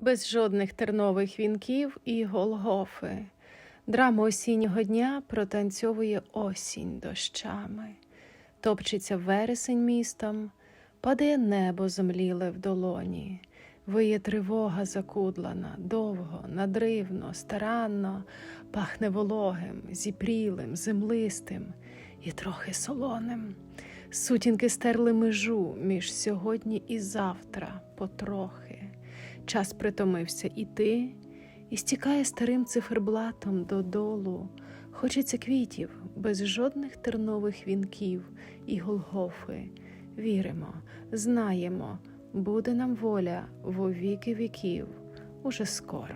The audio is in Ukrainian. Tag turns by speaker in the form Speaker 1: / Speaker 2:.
Speaker 1: без жодних тернових вінків і голгофи. Драма осіннього дня протанцьовує осінь дощами. Топчеться вересень містом, падає небо зомліле в долоні, виє тривога закудлана, довго, надривно, старанно, пахне вологим, зіпрілим, землистим і трохи солоним. Сутінки стерли межу між сьогодні і завтра потрохи. Час притомився іти, і стікає старим циферблатом додолу. Хочеться квітів без жодних тернових вінків і голгофи. Віримо, знаємо, буде нам воля во віки віків уже скоро.